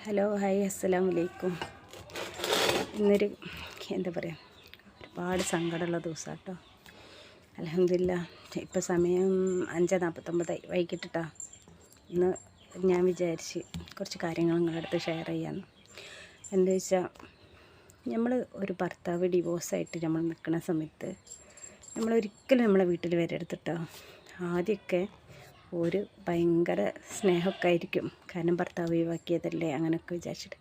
Hello hi അസ്സലാം വലൈക്കും ഇന്നൊരു എന്താ പറയുക ഒരുപാട് സങ്കടമുള്ള ദിവസം കേട്ടോ അലഹമില്ല ഇപ്പോൾ സമയം അഞ്ച് നാൽപ്പത്തൊമ്പതായി വൈകിട്ടിട്ടാ. ഇന്ന് ഞാൻ വിചാരിച്ച് കുറച്ച് കാര്യങ്ങൾ നിങ്ങളുടെ അടുത്ത് ഷെയർ ചെയ്യാമെന്ന് എന്താ വെച്ചാൽ നമ്മൾ ഒരു ഭർത്താവ് ഡിവോഴ്സായിട്ട് നമ്മൾ നിൽക്കുന്ന സമയത്ത് നമ്മളൊരിക്കലും നമ്മളെ വീട്ടിൽ വരരുത് കേട്ടോ ആദ്യമൊക്കെ ഒരു ഭയങ്കര സ്നേഹമൊക്കെ ആയിരിക്കും കാരണം ഭർത്താവ് ഒഴിവാക്കിയതല്ലേ അങ്ങനെയൊക്കെ വിചാരിച്ചിട്ട്.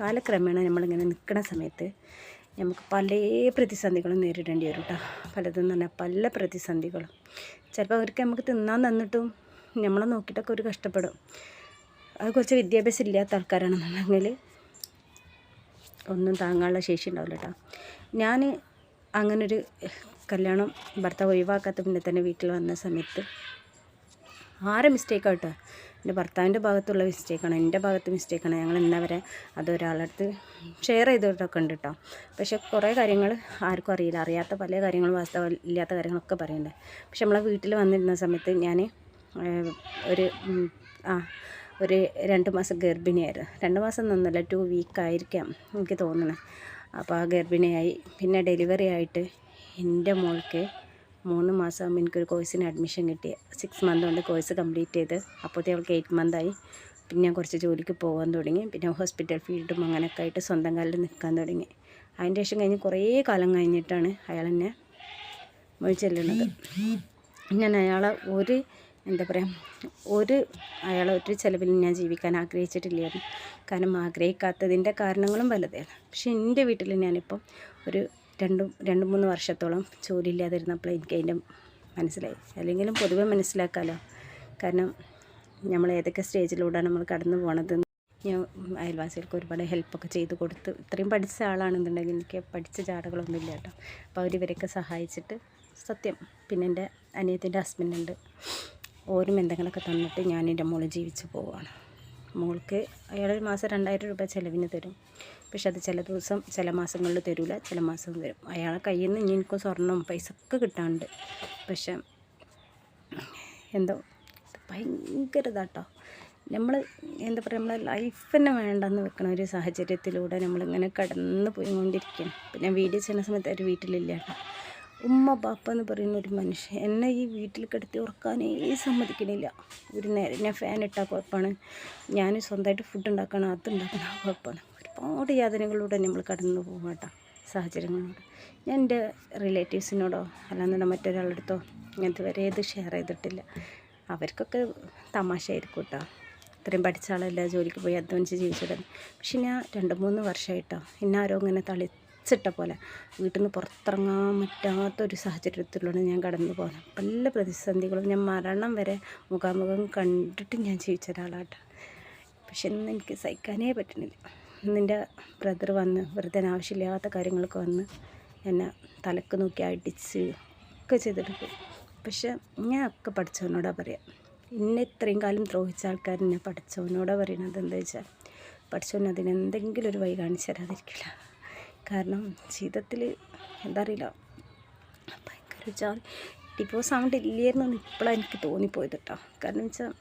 കാലക്രമേണ നമ്മളിങ്ങനെ നിൽക്കുന്ന സമയത്ത് നമുക്ക് പല പ്രതിസന്ധികളും നേരിടേണ്ടി വരും കേട്ടോ പലതെന്ന് പറഞ്ഞാൽ പല പ്രതിസന്ധികളും. ചിലപ്പോൾ അവർക്ക് നമുക്ക് തിന്നാൻ തന്നിട്ടും നമ്മളെ നോക്കിയിട്ടൊക്കെ ഒരു കഷ്ടപ്പെടും. അത് കുറച്ച് വിദ്യാഭ്യാസം ഇല്ലാത്ത ആൾക്കാരാണെന്നുണ്ടെങ്കിൽ ഒന്നും താങ്ങാനുള്ള ശേഷി ഉണ്ടാവില്ല കേട്ടോ ഞാൻ അങ്ങനൊരു കല്യാണം ഭർത്താവ് ഒഴിവാക്കാത്ത പിന്നെ തന്നെ വീട്ടിൽ വന്ന സമയത്ത് ആരെ മിസ്റ്റേക്കാണ് കേട്ടോ എന്റെ ഭർത്താവിന്റെ ഭാഗത്തുള്ള മിസ്റ്റേക്കാണ് എന്റെ ഭാഗത്ത് മിസ്റ്റേക്കാണ് ഞങ്ങൾ ഇന്ന വരെ അത് ഒരാളടുത്ത് ഷെയർ ചെയ്തിട്ടൊക്കെ ഉണ്ട് കേട്ടോ പക്ഷേ കുറേ കാര്യങ്ങൾ ആർക്കും അറിയില്ല. അറിയാത്ത പല കാര്യങ്ങളും വാസ്തവ ഇല്ലാത്ത കാര്യങ്ങളൊക്കെ പറയുന്നുണ്ട് പക്ഷെ നമ്മളെ വീട്ടിൽ വന്നിരുന്ന സമയത്ത് ഞാൻ ഒരു ആ ഒരു രണ്ട് മാസം ഗർഭിണിയായിരുന്നു. രണ്ട് മാസം നിന്നല്ല ടു വീക്ക് ആയിരിക്കാം എനിക്ക് തോന്നുന്നത് അപ്പോൾ ആ ഗർഭിണിയായി. പിന്നെ ഡെലിവറി ആയിട്ട് എന്റെ മോൾക്ക് മൂന്ന് മാസം എനിക്കൊരു കോഴ്സിന് അഡ്മിഷൻ കിട്ടി. സിക്സ് മന്ത് കൊണ്ട് കോഴ്സ് കംപ്ലീറ്റ് ചെയ്ത്. അപ്പോഴത്തെ അവൾക്ക് എയ്റ്റ് മന്തായി പിന്നെ ഞാൻ കുറച്ച് ജോലിക്ക് പോകാൻ തുടങ്ങി. പിന്നെ ഹോസ്പിറ്റൽ ഫീൽഡും അങ്ങനെയൊക്കെ ആയിട്ട് സ്വന്തം കാലിൽ നിൽക്കാൻ തുടങ്ങി. അതിന്റെ ശേഷം കഴിഞ്ഞ് കുറേ കാലം കഴിഞ്ഞിട്ടാണ് അയാൾ എന്നെ മൊഴി ചെല്ലുന്നത്. ഞാൻ അയാളെ ഒരു എന്താ പറയുക ഒരു അയാളെ ഒരു ചിലവിൽ ഞാൻ ജീവിക്കാൻ ആഗ്രഹിച്ചിട്ടില്ലായിരുന്നു. കാരണം ആഗ്രഹിക്കാത്തതിന്റെ കാരണങ്ങളും പലതാണ് പക്ഷേ എന്റെ വീട്ടിൽ ഞാനിപ്പം ഒരു രണ്ട് രണ്ട് മൂന്ന് വർഷത്തോളം ജോലി എനിക്ക് അതിന്റെ മനസ്സിലായി. അല്ലെങ്കിലും പൊതുവെ മനസ്സിലാക്കാമല്ലോ കാരണം നമ്മൾ ഏതൊക്കെ സ്റ്റേജിലൂടെയാണ് നമ്മൾ കടന്നു പോണത്. ഞാൻ അയൽവാസികൾക്ക് ഒരുപാട് ഹെൽപ്പൊക്കെ ചെയ്ത് കൊടുത്ത് ഇത്രയും പഠിച്ച ആളാണെന്നുണ്ടെങ്കിൽ എനിക്ക് പഠിച്ച ചാടകളൊന്നും ഇല്ല കേട്ടോ. അപ്പോൾ അവർ ഇവരൊക്കെ സഹായിച്ചിട്ട് സത്യം പിന്നെ എന്റെ അനിയത്തിന്റെ ഹസ്ബൻഡുണ്ട് ഓരും എന്തെങ്കിലുമൊക്കെ തന്നിട്ട് ഞാൻ എന്റെ മോൾ ജീവിച്ച് പോവുകയാണ്. മോൾക്ക് ഒരു മാസം രണ്ടായിരം രൂപ ചിലവിന് തരും. പക്ഷെ അത് ചില ദിവസം ചില മാസങ്ങളിൽ തരില്ല ചില മാസം തരും. അയാളെ കയ്യിൽ നിന്ന് ഇനി എനിക്ക് സ്വർണം ഒക്കെ കിട്ടാണ്ട് പക്ഷെ എന്തോ ഭയങ്കര ഇതാട്ടോ. നമ്മൾ എന്താ പറയുക നമ്മളെ ലൈഫ് തന്നെ വേണ്ടെന്ന് വെക്കണ ഒരു സാഹചര്യത്തിലൂടെ നമ്മളിങ്ങനെ കടന്ന് പോയിക്കൊണ്ടിരിക്കുകയാണ് പിന്നെ വീഡിയോ ചെയ്യുന്ന സമയത്ത് അവർ വീട്ടിലില്ല കേട്ടോ. ഉമ്മ ബാപ്പ എന്ന് പറയുന്ന ഒരു മനുഷ്യൻ എന്നെ ഈ വീട്ടിൽ കിടത്തി ഉറക്കാനേ സമ്മതിക്കണില്ല. ഒരു നേരം ഞാൻ ഫാൻ ഇട്ടാൽ കുഴപ്പമാണ്. ഞാൻ സ്വന്തമായിട്ട് ഫുഡ് ഉണ്ടാക്കണം അത് ഉണ്ടാക്കണം കുഴപ്പമാണ്. ഒരുപാട് യാതനകളിലൂടെ നമ്മൾ കടന്നു പോകും കേട്ടോ സാഹചര്യങ്ങളോട്. ഞാൻ എന്റെ റിലേറ്റീവ്സിനോടോ അല്ലാന്നുണ്ടെങ്കിൽ മറ്റൊരാളുടെ അടുത്തോ ഇങ്ങനത്തെ വരെ ഇത് ഷെയർ ചെയ്തിട്ടില്ല. അവർക്കൊക്കെ തമാശയായിരിക്കും കേട്ടോ. ഇത്രയും പഠിച്ച ആളല്ല ജോലിക്ക് പോയി അധ്വാനിച്ച് ജീവിച്ചിടുന്നത് പക്ഷെ ഞാൻ രണ്ട് മൂന്ന് വർഷമായിട്ടോ എന്നെ ആരോ ഇങ്ങനെ തളിച്ചിട്ട പോലെ. വീട്ടിൽ നിന്ന് പുറത്തിറങ്ങാൻ പറ്റാത്തൊരു സാഹചര്യത്തിലൂടെ ഞാൻ കടന്നു പോകുന്നത് പല പ്രതിസന്ധികളും ഞാൻ മരണം വരെ മുഖാമുഖം കണ്ടിട്ട് ഞാൻ ജീവിച്ച ഒരാളാട്ടോ. പക്ഷെ ഇന്ന് എനിക്ക് സഹിക്കാനേ പറ്റുന്നില്ല. ഇന്നെന്റെ ബ്രദർ വന്ന് വെറുതെ ആവശ്യമില്ലാത്ത കാര്യങ്ങളൊക്കെ വന്ന് എന്നെ തലക്ക് നോക്കി അടിച്ച് ഒക്കെ ചെയ്തിട്ട് പക്ഷെ ഞാൻ ഒക്കെ പഠിച്ചവനോടാ പറയാം. എന്നെ ഇത്രയും കാലം ദ്രോഹിച്ച ആൾക്കാർ എന്നെ പഠിച്ചവനോടാ പറയണത് എന്താ വെച്ചാൽ പഠിച്ചവൻ അതിനെന്തെങ്കിലും ഒരു വഴി കാണിച്ചു തരാതിരിക്കില്ല. കാരണം ജീവിതത്തിൽ എന്താ അറിയില്ല ഭയങ്കര വെച്ചാൽ ഡിവോഴ്സ് ആവേണ്ട ഇല്ലായിരുന്നു ഇപ്പോഴാണ് എനിക്ക് തോന്നിപ്പോയത് കേട്ടോ കാരണം വെച്ചാൽ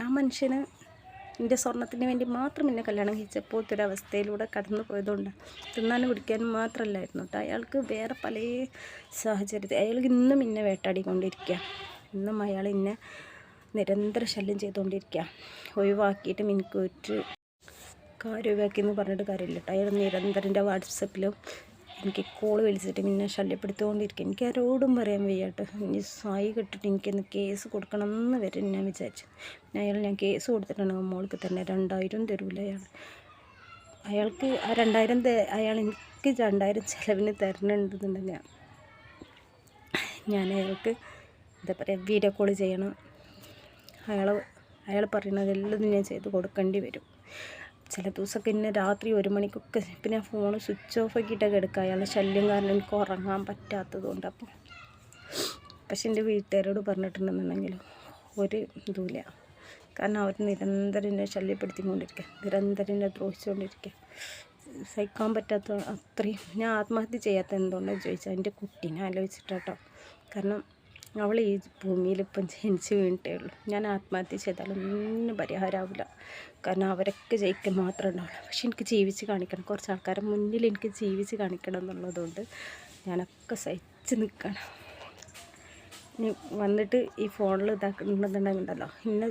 ആ മനുഷ്യന് എന്റെ സ്വർണത്തിന് വേണ്ടി മാത്രം എന്നെ കല്യാണം കഴിച്ചപ്പോൾ ഒരു അവസ്ഥയിലൂടെ കടന്നു പോയതുകൊണ്ട്. തിന്നാനും കുടിക്കാനും മാത്രമല്ലായിരുന്നു കേട്ടോ അയാൾക്ക് വേറെ പല സാഹചര്യത്തിൽ അയാൾക്ക് ഇന്നും എന്നെ വേട്ടാടിക്കൊണ്ടിരിക്കുക ഇന്നും അയാൾ എന്നെ നിരന്തര ശല്യം ചെയ്തുകൊണ്ടിരിക്കുക ഒഴിവാക്കിയിട്ടും എനിക്ക് ഒരു കാര്യം ഒഴിവാക്കി എന്ന് പറഞ്ഞിട്ട് കാര്യമില്ല കേട്ടോ. അയാൾ നിരന്തരം വാട്സപ്പിലും എനിക്ക് കോൾ വിളിച്ചിട്ട് പിന്നെ ശല്യപ്പെടുത്തുകൊണ്ടിരിക്കുക എനിക്ക് ആരോടും പറയാൻ വയ്യാട്ട് ഇനി സായി കിട്ടിട്ട് എനിക്കൊന്ന് കേസ് കൊടുക്കണം എന്ന് വരെ ഞാൻ വിചാരിച്ചു. പിന്നെ അയാൾ ഞാൻ കേസ് കൊടുത്തിട്ടുണ്ടെങ്കിൽ മോൾക്ക് തന്നെ രണ്ടായിരം തരൂല അയാൾ. അയാൾക്ക് ആ രണ്ടായിരം അയാൾ എനിക്ക് രണ്ടായിരം ചിലവിന് തരണുണ്ടെന്നുണ്ടെങ്കിൽ ഞാൻ അയാൾക്ക് എന്താ പറയുക വീഡിയോ കോൾ ചെയ്യണം. അയാൾ അയാൾ പറയുന്നതെല്ലാം ഞാൻ ചെയ്ത് കൊടുക്കേണ്ടി വരും. ചില ദിവസമൊക്കെ ഇന്നെ രാത്രി ഒരു മണിക്കൊക്കെ പിന്നെ ഫോൺ സ്വിച്ച് ഓഫ് ആക്കിയിട്ടൊക്കെ എടുക്കുക അയാളുടെ ശല്യം കാരണം എനിക്ക് ഉറങ്ങാൻ പറ്റാത്തത് കൊണ്ട് അപ്പോൾ പക്ഷെ എന്റെ വീട്ടുകാരോട് പറഞ്ഞിട്ടുണ്ടെന്നുണ്ടെങ്കിൽ ഒരു ഇതുമില്ല. കാരണം അവർ നിരന്തരം എന്നെ ശല്യപ്പെടുത്തിക്കൊണ്ടിരിക്കുക നിരന്തരം എന്നെ ദ്രോഹിച്ചുകൊണ്ടിരിക്കുക. സഹിക്കാൻ പറ്റാത്ത അത്രയും ഞാൻ ആത്മഹത്യ ചെയ്യാത്ത എന്തുകൊണ്ടാണെന്ന് ചോദിച്ചാൽ എന്റെ കുട്ടീനെ ആലോചിച്ചിട്ടാട്ടോ. കാരണം അവൾ ഈ ഭൂമിയിൽ ഇപ്പം ജനിച്ച് വീണിട്ടേ ഉള്ളൂ. ഞാൻ ആത്മഹത്യ ചെയ്താലൊന്നും പരിഹാരമാവില്ല കാരണം അവരൊക്കെ ജയിക്കാൻ മാത്രമേ ഉണ്ടാവുള്ളൂ. പക്ഷെ എനിക്ക് ജീവിച്ച് കാണിക്കണം. കുറച്ച് ആൾക്കാരെ മുന്നിൽ എനിക്ക് ജീവിച്ച് കാണിക്കണം എന്നുള്ളതുകൊണ്ട് ഞാനൊക്കെ സഹിച്ച് നിൽക്കണം. ഇനി വന്നിട്ട് ഈ ഫോണിൽ ഇതാക്കുന്നുണ്ടെന്നുണ്ടെങ്കിലുണ്ടല്ലോ ഇന്ന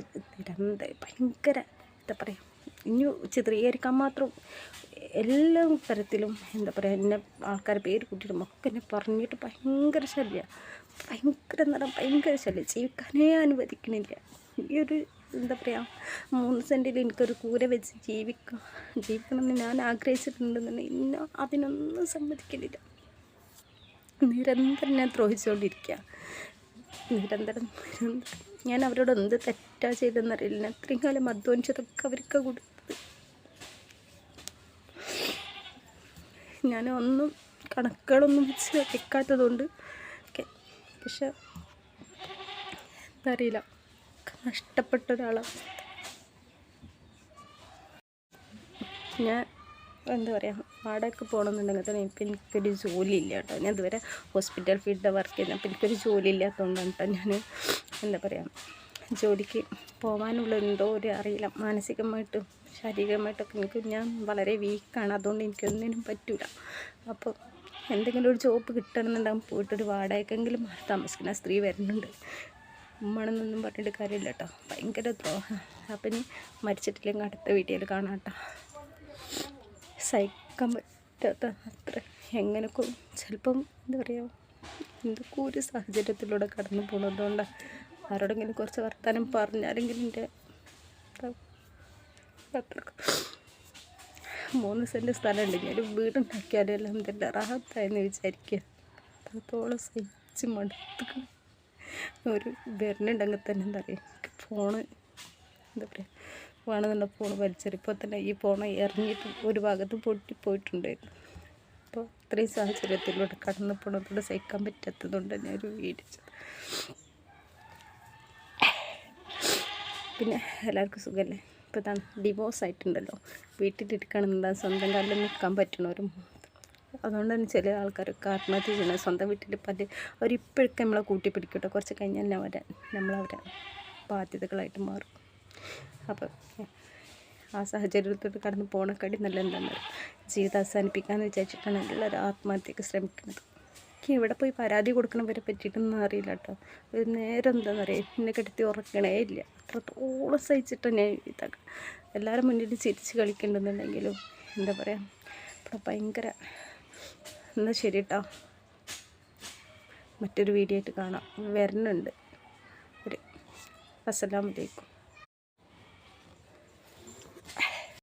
ഭയങ്കര എന്താ പറയുക ഇനി ചിത്രീകരിക്കാൻ മാത്രം എല്ലാ തരത്തിലും എന്താ പറയുക എന്നെ ആൾക്കാരെ പേര് കൂട്ടിയിട്ടും ഒക്കെ എന്നെ പറഞ്ഞിട്ട് ഭയങ്കര ശല്യമാണ് ഭയങ്കര പറഞ്ഞാൽ ഭയങ്കര ശല്യം. ജീവിക്കാനേ അനുവദിക്കണില്ല. ഈ ഒരു എന്താ പറയുക മൂന്ന് സെന്റിൽ എനിക്കൊരു കൂര വെച്ച് ജീവിക്കാം ജീവിക്കണമെന്ന് ഞാൻ ആഗ്രഹിച്ചിട്ടുണ്ടെന്നുണ്ടെങ്കിൽ ഇന്ന അതിനൊന്നും സമ്മതിക്കുന്നില്ല നിരന്തരം ഞാൻ ദ്രോഹിച്ചുകൊണ്ടിരിക്കുക നിരന്തരം നിരന്തരം. ഞാൻ അവരോട് എന്ത് തെറ്റാ ചെയ്തെന്നറിയില്ല ഇത്രയും കാലം അധ്വാനിച്ചതൊക്കെ അവർക്ക് കൊടുത്തത് ഞാൻ ഒന്നും കണക്കുകളൊന്നും വെച്ച് വെക്കാത്തതുകൊണ്ട് ഓക്കെ പക്ഷെ അറിയില്ല നഷ്ടപ്പെട്ട ഒരാളാണ് ഞാൻ എന്താ പറയുക വാടകയ്ക്ക് പോകണമെന്നുണ്ടെങ്കിൽ തന്നെ ഇപ്പം എനിക്കൊരു ജോലി ഇല്ല കേട്ടോ. ഞാൻ ഇതുവരെ ഹോസ്പിറ്റൽ ഫീൽഡ് വർക്ക് ചെയ്യുന്നത്. അപ്പം എനിക്കൊരു ജോലി ഇല്ലാത്തതുകൊണ്ടാണ് കേട്ടോ ഞാൻ എന്താ പറയുക ജോലിക്ക് പോകാനുള്ള എന്തോ ഒരു അറിയില്ല. മാനസികമായിട്ടും ശാരീരികമായിട്ടൊക്കെ എനിക്ക് ഞാൻ വളരെ വീക്കാണ്. അതുകൊണ്ട് എനിക്കൊന്നിനും പറ്റില്ല അപ്പോൾ എന്തെങ്കിലും ഒരു ജോബ് കിട്ടണമെന്നുണ്ടാകും പോയിട്ടൊരു വാടകയ്ക്കെങ്കിലും മാറി താമസിക്കുന്ന സ്ത്രീ വരുന്നുണ്ട്. ഉമ്മണെന്നൊന്നും പറഞ്ഞിട്ട് കാര്യമില്ല കേട്ടോ ഭയങ്കര ദ്രോഹം. അപ്പം ഇനി മരിച്ചിട്ടില്ലെങ്കിൽ അടുത്ത വീഡിയോയിൽ കാണാം കേട്ടോ സഹിക്കാൻ പറ്റാത്ത അത്ര എങ്ങനെയൊക്കെ ചിലപ്പം എന്താ പറയുക എന്തൊക്കെ ഒരു സാഹചര്യത്തിലൂടെ കടന്നു പോകുന്നതുകൊണ്ടാണ് ആരോടെങ്കിലും കുറച്ച് വർത്തമാനം പറഞ്ഞാലെങ്കിലും എന്റെ അത്ര മൂന്ന് സെന്റ് സ്ഥലമുണ്ട്. ഞാൻ വീടുണ്ടാക്കിയാലും എല്ലാം എന്തെല്ലാം റാഹത്തായെന്ന് വിചാരിക്കുക അത്രത്തോളം സഹിച്ച് മടുത്ത് ഒരു വരുന്നുണ്ടെങ്കിൽ തന്നെ എന്താ പറയുക ഫോണ് എന്താ പറയുക വേണമെന്നുള്ള ഫോൺ വലിച്ചെറിയപ്പോൾ തന്നെ ഈ ഫോൺ എറിഞ്ഞിട്ട് ഒരു ഭാഗത്ത് പൊട്ടിപ്പോയിട്ടുണ്ടായിരുന്നു അപ്പോൾ അത്രയും സാഹചര്യത്തിലൂടെ കടന്നു പോണത്തോടെ സഹിക്കാൻ പറ്റാത്തതുകൊണ്ട് ഒരു വീഡിയോ പിന്നെ എല്ലാവർക്കും സുഖമല്ലേ ഇപ്പോൾ ഇതാണ് ഡിവോഴ്സ് ആയിട്ടുണ്ടല്ലോ. വീട്ടിലിരിക്കണമെന്നുണ്ടാകും സ്വന്തം കാലിൽ നിൽക്കാൻ പറ്റണവരും. അതുകൊണ്ട് തന്നെ ചില ആൾക്കാരൊക്കെ ആത്മഹത്യ ചെയ്യണം സ്വന്തം വീട്ടിൽ പല അവരിപ്പോഴൊക്കെ നമ്മളെ കൂട്ടി പിടിക്കട്ടെ. കുറച്ച് കഴിഞ്ഞാൽ അവരെ നമ്മളവരെ ബാധ്യതകളായിട്ട് മാറും. അപ്പം ആ സാഹചര്യത്തോട്ട് കടന്ന് പോണക്കാടി നല്ല എന്താണെന്ന് ജീവിതം അവസാനിപ്പിക്കാമെന്ന് വിചാരിച്ചിട്ടാണ് എല്ലാവരും ആത്മഹത്യക്ക് ശ്രമിക്കുന്നത്. എനിക്ക് എവിടെ പോയി പരാതി കൊടുക്കണവരെ പറ്റിയിട്ടൊന്നും അറിയില്ല കേട്ടോ. ഒരു നേരം എന്താണെന്ന് അറിയാം? എന്നെ കിടത്തി ഉറക്കണേ ഇല്ല. അത്രത്തോളം സഹിച്ചിട്ട് ഞാൻ ഇതാക്കാം. എല്ലാവരും മുന്നിൽ ചിരിച്ച് കളിക്കണ്ടെന്നുണ്ടെങ്കിലും എന്താ പറയുക ഇവിടെ ഭയങ്കര എന്നാൽ ശരി കേട്ടോ മറ്റൊരു വീഡിയോ ആയിട്ട് കാണാം. വരുന്നുണ്ട്. ഒരു അസ്സലാമലൈക്കും